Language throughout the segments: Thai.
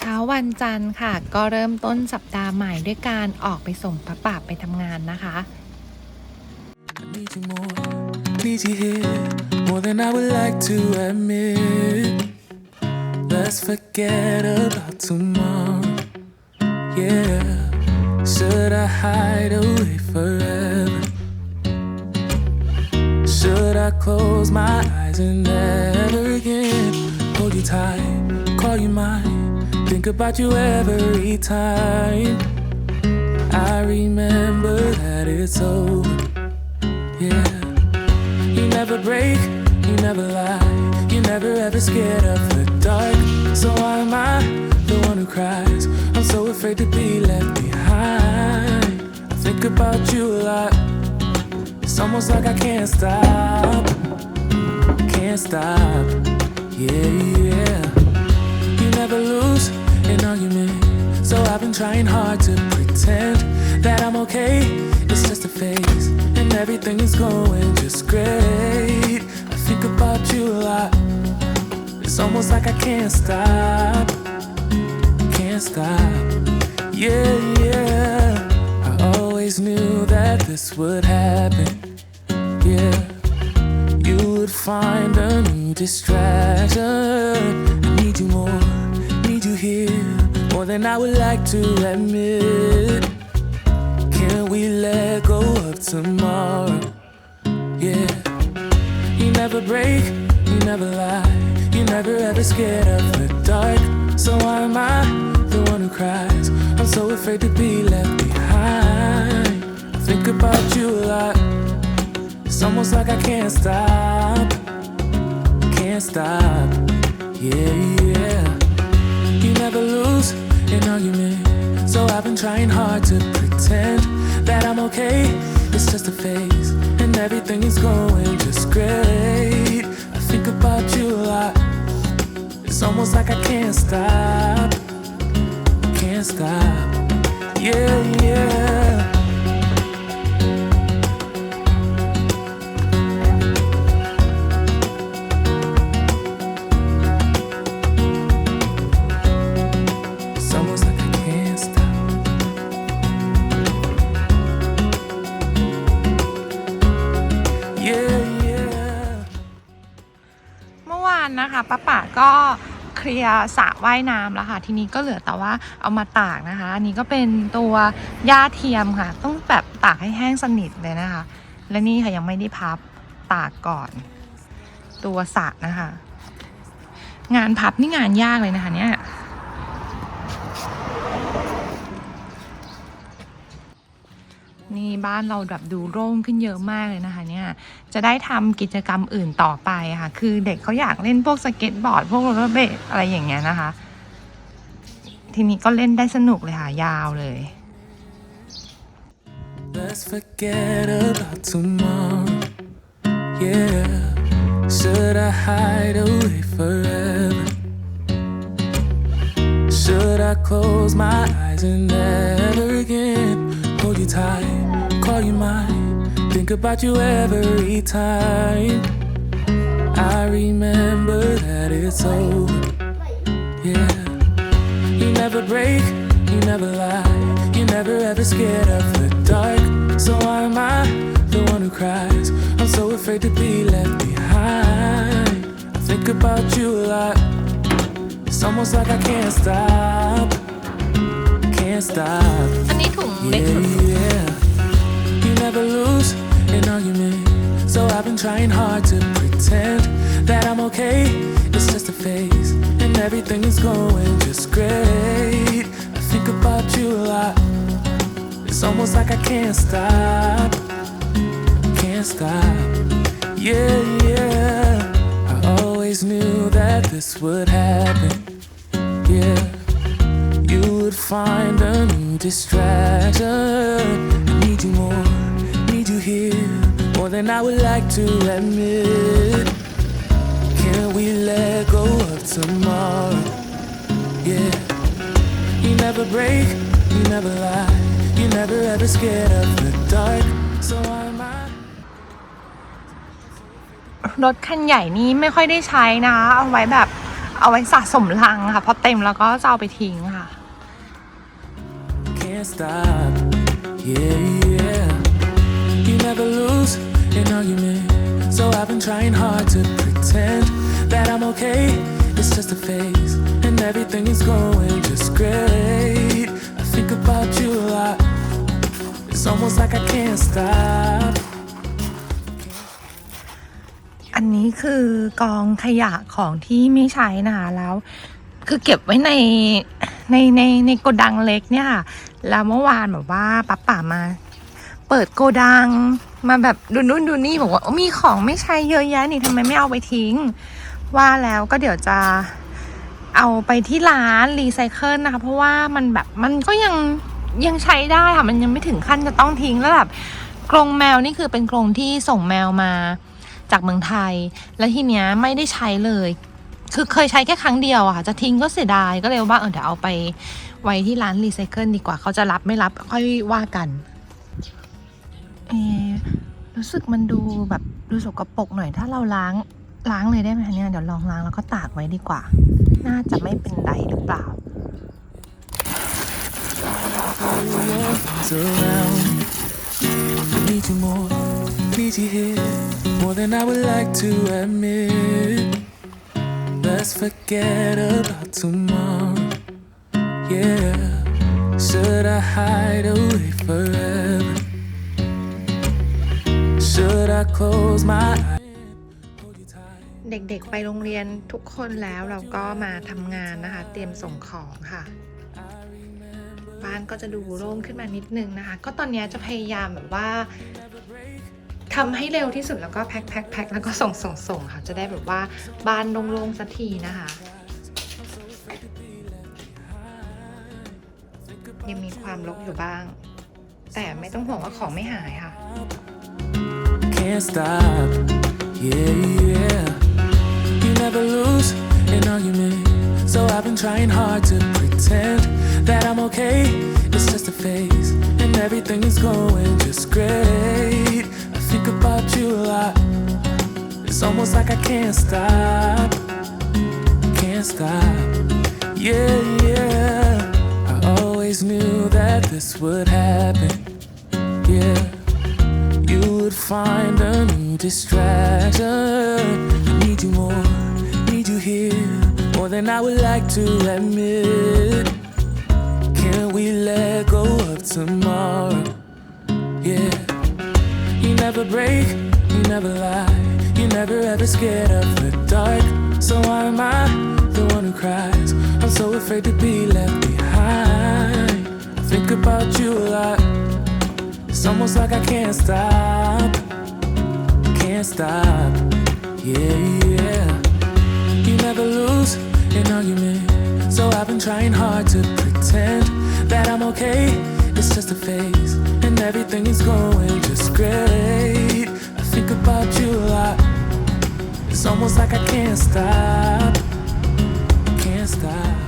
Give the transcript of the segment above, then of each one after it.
เช้าวันจันทร์ค่ะ ก็เริ่มต้นสัปดาห์ใหม่ด้วยการออกไปส่งพระป่าไปทำงานนะคะ I need you more, need you here, more than I would like to admit. Let's forget about tomorrow. Yeah, should I hide away forever? Should I close my eyes and never again hold you tight, call you mine, think about you every time? I remember that it's over. Yeah. You never break, you never lie, you never ever scared of the dark. So why am I the one who cries? I'm so afraid to be left behind. I think about you a lot. It's almost like I can't stop, can't stop. Yeah, yeah. You never lose an argument. So I've been trying hard to pretend that I'm okay. It's just a phase, and everything is going just great. I think about you a lot. It's almost like I can't stop, can't stop. Yeah, yeah. I always knew that this would happen. Yeah, you would find a new distraction. I need you more, here, more than I would like to admit. Can we let go of tomorrow? Yeah, you never break, you never lie, you never ever scared of the dark. So why am I the one who cries? I'm so afraid to be left behind. I think about you a lot. It's almost like I can't stop, can't stop. Yeah, yeah. Never lose an argument. So I've been trying hard to pretend that I'm okay. It's just a phase, and everything is going just great. I think about you a lot. It's almost like I can't stop, can't stop. Yeah, yeah. ก็เคลียร์สระว่ายน้ำแล้วค่ะ ทีนี้ก็เหลือแต่ว่าเอามาตากนะคะ อันนี้ก็เป็นตัวหญ้าเทียมค่ะ ต้องแบบตากให้แห้งสนิทเลยนะคะ และนี่ค่ะยังไม่ได้พับตากก่อน ตัวสระนะคะ งานพับนี่งานยากเลยนะคะเนี่ย นี่บ้านเราแบบดูโล่งขึ้นเยอะมากเลยนะคะ เนี่ย จะได้ทำกิจกรรมอื่นต่อไปค่ะ คือเด็กเขาอยากเล่นพวกสเก็ตบอร์ด พวกโรลเลอร์เบดอะไรอย่างเงี้ยนะคะ ทีนี้ก็เล่นได้สนุกเลยค่ะ ยาวเลย Let's forget about tomorrow. Yeah. Should I hide away forever? Should I close my eyes and never again hold you tight, call you mine, think about you every time? I remember that it's over. Yeah. You never break, you never lie, You're never ever scared of the dark. So why am I the one who cries? I'm so afraid to be left behind. I think about you a lot. It's almost like I can't stop, can't stop. อันนี้ถุงเล็ก Yeah, สุด yeah. You never lose an argument. So I've been trying hard to pretend that I'm okay. It's just a phase, and everything is going just great. I think about you a lot. It's almost like I can't stop, can't stop. Yeah, yeah. I always knew that this would happen. Yeah. Find a new distraction. I need you more, need you here, more than I would like to admit. Can we let go of tomorrow? Yeah. You never break, you never lie, you never ever scared of the dark. So why am I? รถคันใหญ่นี้ไม่ค่อยได้ใช้นะ เอาไว้แบบเอาไว้สะสมลังค่ะ พอเต็มแล้วก็จะเอาไปทิ้งค่ะ can't stop. Yeah, yeah. You never lose an argument. So I've been trying hard to pretend that I'm okay. It's just a phase, and everything is going just great. I think about you a lot. It's almost like I can't stop. อันนี้คือกองขยะของที่ไม่ใช้นะคะแล้ว คือเก็บไว้ในในในในโกดังเล็กเนี่ยค่ะ แล้วเมื่อวานแบบว่าป้าป่ามา เปิดโกดัง มาแบบดูนู่นดูนี่บอกว่ามีของไม่ใช้เยอะแยะนี่ทำไมไม่เอาไปทิ้ง ว่าแล้วก็เดี๋ยวจะเอาไปที่ร้านรีไซเคิลนะคะ เพราะว่ามันแบบมันก็ยังยังใช้ได้ค่ะ มันยังไม่ถึงขั้นจะต้องทิ้งแล้วแบบกรงแมวนี่คือเป็นกรงที่ส่งแมวมาจากเมืองไทย แล้วทีเนี้ยไม่ได้ใช้เลย คือเคยใช้แค่ครั้งเดียวอะค่ะ จะทิ้งก็เสียดายก็เลยว่าเออเดี๋ยวเอาไป ไว้ที่ร้านรีไซเคิลดีกว่าเขาจะรับไม่รับค่อยว่ากันเอรู้สึกมันดูแบบดูสกปรกหน่อยถ้าเราล้างล้างเลยได้ไหมเนี่ยเดี๋ยวลองล้างแล้วก็ตากไว้ดีกว่า น่าจะไม่เป็นไรหรือเปล่า Need you more, need you here, more than I would like to admit. Let's forget about tomorrow. Yeah, should I hide away forever? Should I close my eyes? เด็กๆ ไปโรงเรียนทุกคนแล้วเราก็มาทำงานนะคะ เตรียมส่งของค่ะ บ้านก็จะดูโล่งขึ้นมานิดนึงนะคะ ก็ตอนนี้จะพยายามแบบว่าทำให้เร็วที่สุดแล้วก็แพ็คแพ็คแพ็คแล้วก็ส่งส่งส่งค่ะ จะได้แบบว่าบ้านโล่งๆสักทีนะคะ ยังมีความรกอยู่บ้าง แต่ไม่ต้องห่วงว่าของไม่หายค่ะ can't stop. Yeah, yeah. You never lose an argument. So I've been trying hard to pretend that I'm okay. It's just a phase, and everything is going just great. I think about you a lot. It's almost like I can't stop. Can't stop. Yeah, yeah. Knew that this would happen. Yeah you would find a new distraction. I need you more, need you here, more than I would like to admit. Can we let go of tomorrow? Yeah, you never break, you never lie, you never ever scared of the dark. So why am I the one who cries? I'm so afraid to be left think about you a lot. It's almost like I can't stop. Can't stop. Yeah, yeah. You never lose an argument. So I've been trying hard to pretend that I'm okay. It's just a phase, and everything is going just great. I think about you a lot. It's almost like I can't stop. Can't stop.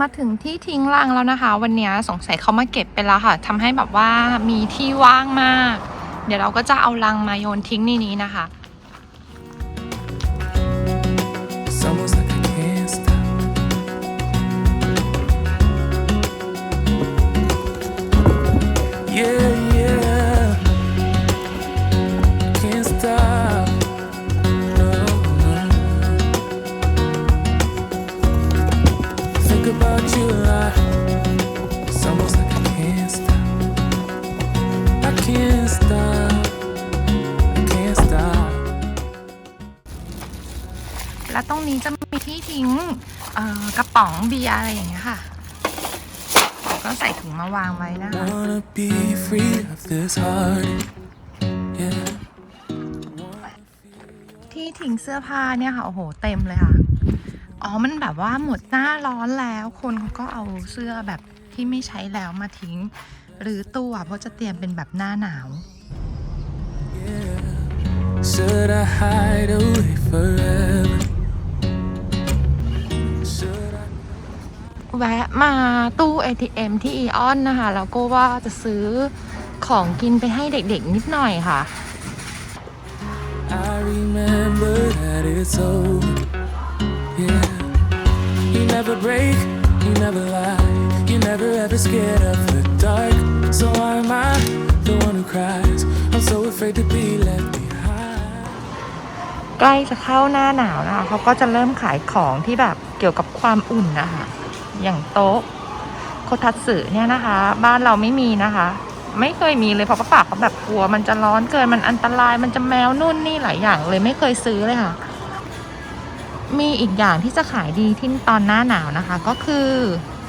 มาถึงที่ทิ้งรังแล้วนะคะ วันนี้สงสัยเขามาเก็บไปแล้วค่ะทำให้แบบว่ามีที่ว่างมาก เดี๋ยวเราก็จะเอารังมาโยนทิ้งในนี้นะคะ ป๋องเบียร์อะไรอย่างเงี้ยค่ะ ก็ใส่ถุงมาวางไว้นะคะ Wanna be free of this heart. Yeah. ที่ทิ้งเสื้อผ้าเนี่ยค่ะ โอ้โห เต็มเลยค่ะ อ๋อ มันแบบว่าหมดหน้าร้อนแล้ว คนเขาก็เอาเสื้อแบบที่ไม่ใช้แล้วมาทิ้ง หรือตัวเพราะจะเตรียมเป็นแบบหน้าหนาว Yeah. Should I hide away forever? แวะมาตู้ ATM ที่อีออนนะคะ แล้วก็ว่าจะซื้อของกินไปให้เด็กๆนิดหน่อยค่ะ I remember that it's over. never break, you never lie, you never ever scared of the dark. So why am I the one who cries? I'm so afraid to be left behind. ใกล้จะเข้าหน้าหนาวนะคะเขาก็จะเริ่มขายของที่แบบเกี่ยวกับความอุ่นนะคะ อย่างโต๊ะโคทัตสึเนี่ยนะคะ บ้านเราไม่มีนะคะ ไม่เคยมีเลยเพราะป้าปากเขาแบบกลัว มันจะร้อนเกินมันอันตรายมันจะแมวนู่นนี่หลายอย่างเลยไม่เคยซื้อเลยค่ะ มีอีกอย่างที่จะขายดีที่ตอนหน้าหนาวนะคะ ก็คือ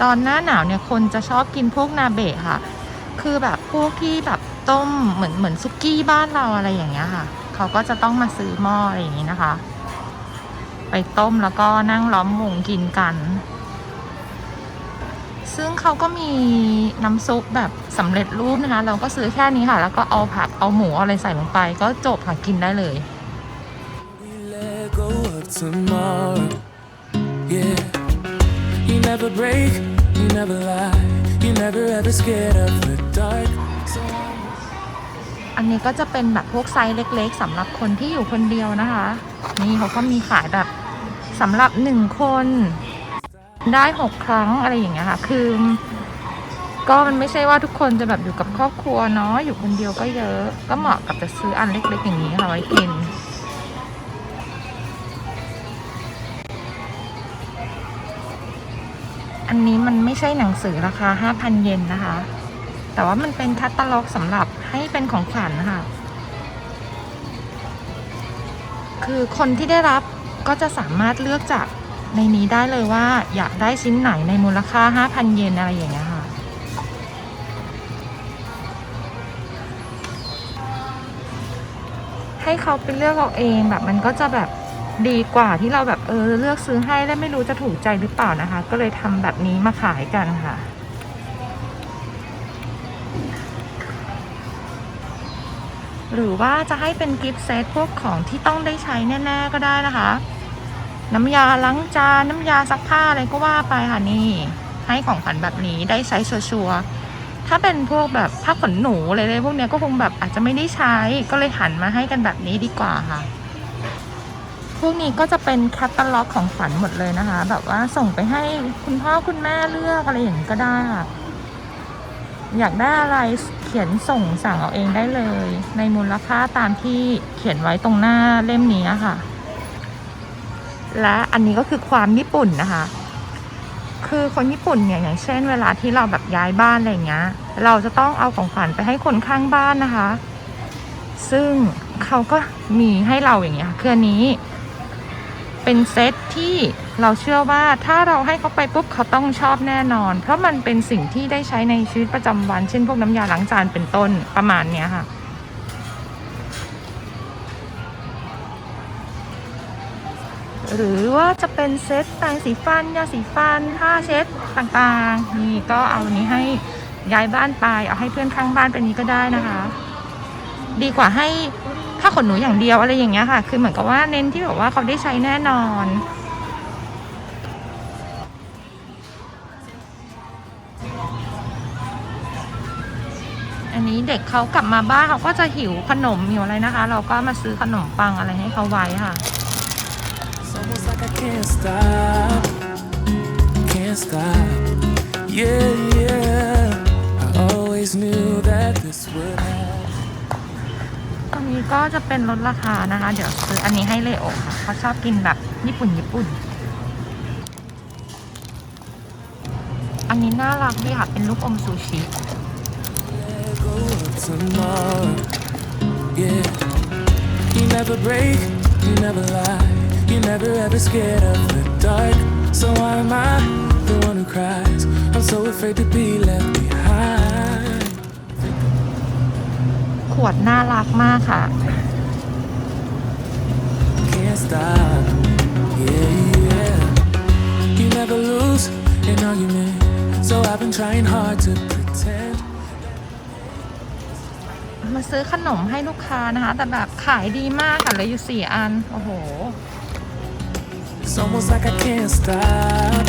ตอนหน้าหนาวเนี่ยคนจะชอบกินพวกนาเบะค่ะ คือแบบพวกที่แบบต้มเหมือนเหมือนซุกี้บ้านเราอะไรอย่างเงี้ยค่ะ เขาก็จะต้องมาซื้อหม้ออะไรอย่างงี้นะคะ ไปต้มแล้วก็นั่งล้อมวงกินกัน ซึ่งเขาก็มีน้ำซุปแบบสำเร็จรูปนะคะ เราก็ซื้อแค่นี้ค่ะ แล้วก็เอาผักเอาหมูเอาอะไรใส่ลงไป ก็จบค่ะกินได้เลย We let go of tomorrow. Yeah. You never break, you never lie, you never ever scared of the dark. So I'm อันนี้ก็จะเป็นแบบพวกไซส์เล็กๆสำหรับคนที่อยู่คนเดียวนะคะ นี่เขาก็มีขายแบบสำหรับหนึ่งคน ได้หกครั้งอะไรอย่างเงี้ยค่ะ คือ ก็มันไม่ใช่ว่าทุกคนจะแบบอยู่กับครอบครัวเนาะอยู่คนเดียวก็เยอะ ก็เหมาะกับจะซื้ออันเล็กๆอย่างนี้ค่ะไว้กินอันนี้มันไม่ใช่หนังสือราคา 5,000 เยนนะคะ แต่ว่ามันเป็นแคตตาล็อกสำหรับให้เป็นของขวัญนะคะ คือคนที่ได้รับก็จะสามารถเลือกจาก ในนี้ได้เลยว่าอยากได้ชิ้นไหนในมูลค่า 5,000 เยนอะไรอย่างเงี้ยค่ะ ให้เขาไปเลือกเอาเองแบบมันก็จะแบบดีกว่าที่เราแบบเออเลือกซื้อให้แล้วไม่รู้จะถูกใจหรือเปล่านะคะ ก็เลยทำแบบนี้มาขายกันค่ะหรือว่าจะให้เป็นกิฟต์เซตพวกของที่ต้องได้ใช้แน่ ๆ ก็ได้นะคะ น้ำยาล้างจานน้ำยาซักผ้าอะไรก็ว่าไปค่ะนี่ ให้ของขวัญแบบนี้ได้ใช้ชัวร์ถ้าเป็นพวกแบบผ้าขนหนูอะไรเลยพวกเนี้ยก็คงแบบอาจจะไม่ได้ใช้ก็เลยหันมาให้กันแบบนี้ดีกว่าค่ะ พวกนี้ก็จะเป็นแคตตาล็อกของขวัญหมดเลยนะคะ แบบว่าส่งไปให้คุณพ่อคุณแม่เลือกอะไรอย่างนี้ก็ได้ค่ะอยากได้อะไรเขียนส่งสั่งเอาเองได้เลย ในมูลค่าตามที่เขียนไว้ตรงหน้าเล่มนี้ค่ะ และอันนี้ก็คือความญี่ปุ่นนะคะ คือคนญี่ปุ่นเนี่ยอย่างเช่น เวลาที่เราแบบย้ายบ้านอะไรเงี้ย เราจะต้องเอาของขวัญไปให้คนข้างบ้านนะคะ ซึ่งเขาก็มีให้เราอย่างเงี้ยคืออันนี้ เป็นเซตที่เราเชื่อว่าถ้าเราให้เขาไปปุ๊บเขาต้องชอบแน่นอน เพราะมันเป็นสิ่งที่ได้ใช้ในชีวิตประจำวัน เช่นพวกน้ำยาล้างจานเป็นต้นประมาณเนี้ยค่ะ หรือว่าจะเป็นเซตแปรงสีฟันยาสีฟันผ้าเช็ดต่างๆ นี่ก็เอาอันนี้ให้ย้ายบ้านไป เอาให้เพื่อนข้างบ้านเป็นนี้ก็ได้นะคะ ดีกว่าให้ผ้าขนหนูอย่างเดียวอะไรอย่างเงี้ยค่ะ คือเหมือนกับว่าเน้นที่แบบว่าเขาได้ใช้แน่นอนอันนี้เด็กเขากลับมาบ้านเขาก็จะหิวขนมหิวอะไรนะคะ เราก็มาซื้อขนมปังอะไรให้เขาไว้ค่ะ can't stop, can't stop. Yeah, yeah. I always knew that this would happen. ตรงนี้ก็จะเป็นลดราคานะคะ เดี๋ยวซื้ออันนี้ให้เลโอค่ะเขาชอบกินแบบญี่ปุ่นญี่ปุ่น อันนี้น่ารักดีค่ะ เป็นลูกอมซูชิ Let go of tomorrow. Yeah. You never break, you never lie, you never ever scared of the dark. So why am I the one who cries? I'm so afraid to be left behind. ขวดน่ารักมากค่ะ Can't stop. Yeah, yeah. You never lose an argument. So I've been trying hard to pretend. มาซื้อขนมให้ลูกค้านะคะ แต่แบบขายดีมากค่ะเหลืออยู่สี่อัน โอ้โห It's almost like I can't stop.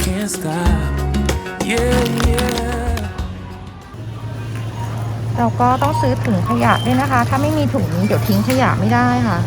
Can't stop. Yeah, yeah. เราก็ต้องซื้อถุงขยะด้วยนะคะ ถ้าไม่มีถุงเดี๋ยวทิ้งขยะไม่ได้ค่ะ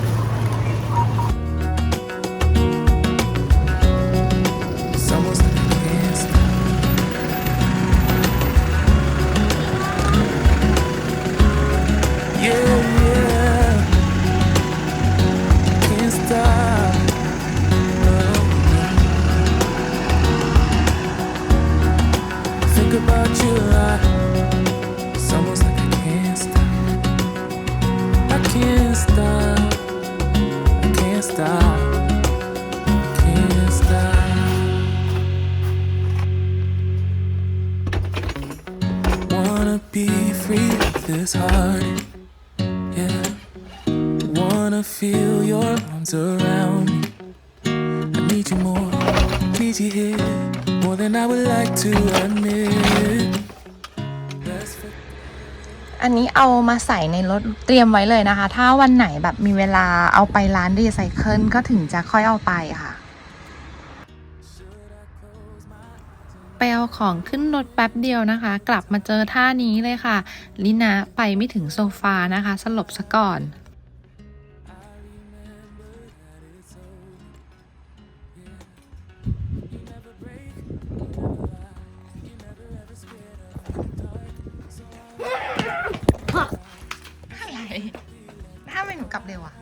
เอามาใส่ในรถเตรียมไว้เลยนะคะ ถ้าวันไหนแบบมีเวลาเอาไปร้านรีไซเคิลก็ถึงจะค่อยเอาไปค่ะ ไปเอาของขึ้นรถแป๊บเดียวนะคะ กลับมาเจอท่านี้เลยค่ะ ลินะไปไม่ถึงโซฟานะคะ สลบซะก่อน กลับเร็วอะ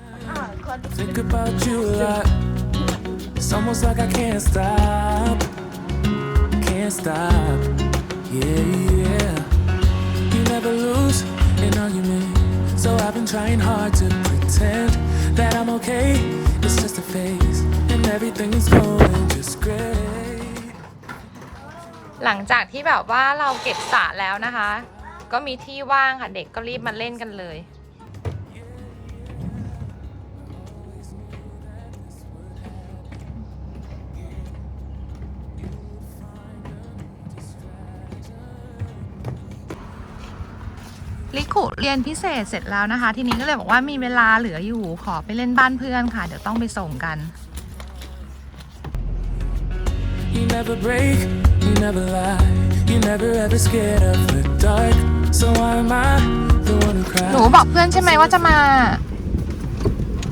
Think about you a lot. It's almost like I can't stop. Can't stop. Yeah, yeah. You never lose an argument. So I've been trying hard to pretend that I'm okay. It's just a phase. And everything is going just great. หลังจากที่แบบว่าเราเก็บสระแล้วนะคะ ก็มีที่ว่างค่ะเด็กก็รีบมาเล่นกันเลย ลิคุเรียนพิเศษเสร็จแล้วนะคะ ทีนี้ก็เลยบอกว่ามีเวลาเหลืออยู่ขอไปเล่นบ้านเพื่อนค่ะ เดี๋ยวต้องไปส่งกัน You never break, you never lie. You never ever scared of the dark. So why am I the one who หนู cries? บอกเพื่อนใช่ไหมว่าจะมา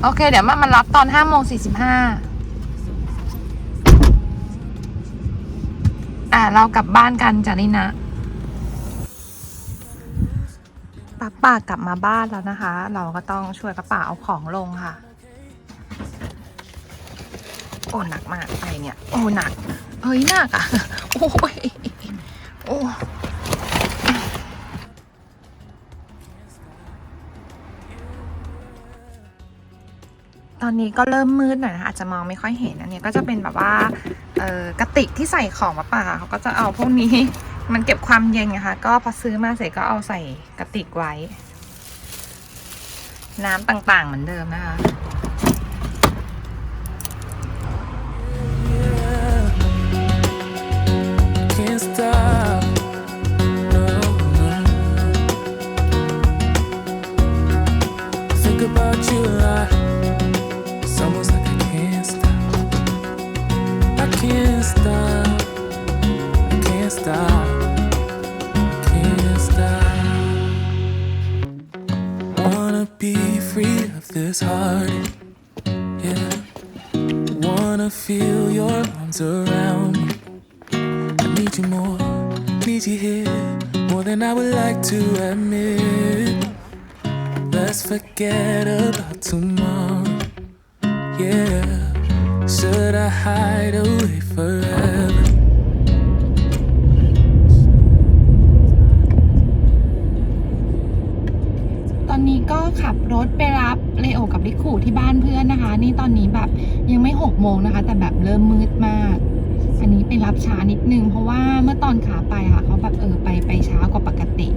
โอเค เดี๋ยวมามารับตอนห้าโมงสี่สิบห้าอะ เรากลับบ้านกันจ้ะนี่นะ ป้าป่ากลับมาบ้านแล้วนะคะ เราก็ต้องช่วยป้าป่าเอาของลงค่ะ โอ้หนักมากไปเนี่ย โอ้หนักเฮ้ยหนักอะ โอ้ยโอ้ตอนนี้ก็เริ่มมืดหน่อยนะคะอาจจะมองไม่ค่อยเห็นอันนี้ก็จะเป็นแบบว่าเออกระติกที่ใส่ของมาป่าเขาก็จะเอาพวกนี้ มันเก็บความเย็นนะคะ ก็พอซื้อมาเสร็จก็เอาใส่กระติกไว้ น้ำต่างๆเหมือนเดิมนะคะ be free of this heart. Yeah. Wanna feel your arms around me. I need you more, need you here, more than I would like to admit. Let's forget about tomorrow. Yeah, should I hide away forever? รถไปรับเลโอกับลิคูที่บ้านเพื่อนนะคะ นี่ตอนนี้แบบยังไม่หกโมงนะคะ แต่แบบเริ่มมืดมาก อันนี้ไปรับช้านิดนึง เพราะว่าเมื่อตอนขาไปค่ะเขาแบบเออไปไปช้ากว่าปกติ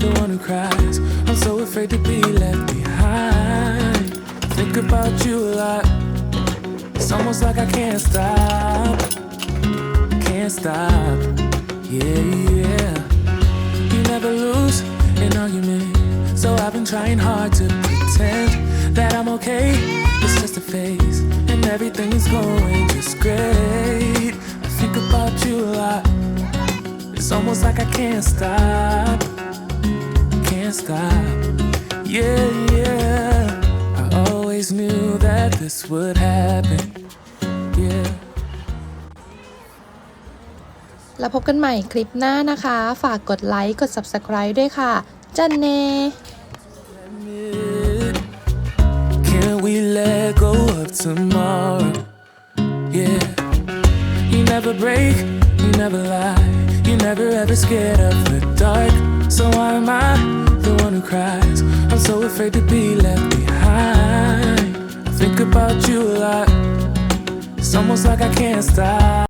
the one who cries? I'm so afraid to be left behind. Think about you a lot. It's almost like I can't stop. Can't stop. Yeah, yeah. Never lose an argument. So I've been trying hard to pretend that I'm okay. It's just a phase, and everything is going just great. I think about you a lot. It's almost like I can't stop. Can't stop. Yeah, yeah. I always knew that this would happen. Yeah. แล้วพบกันใหม่คลิปหน้านะคะ ฝากกดไลค์ กด subscribe ด้วยค่ะ จันเน Can we let go of tomorrow? Yeah. You never break, you never lie. You never ever scared of the dark. So why am I the one who cries? I'm so afraid to be left behind. I think about you a lot. It's almost like I can't stop.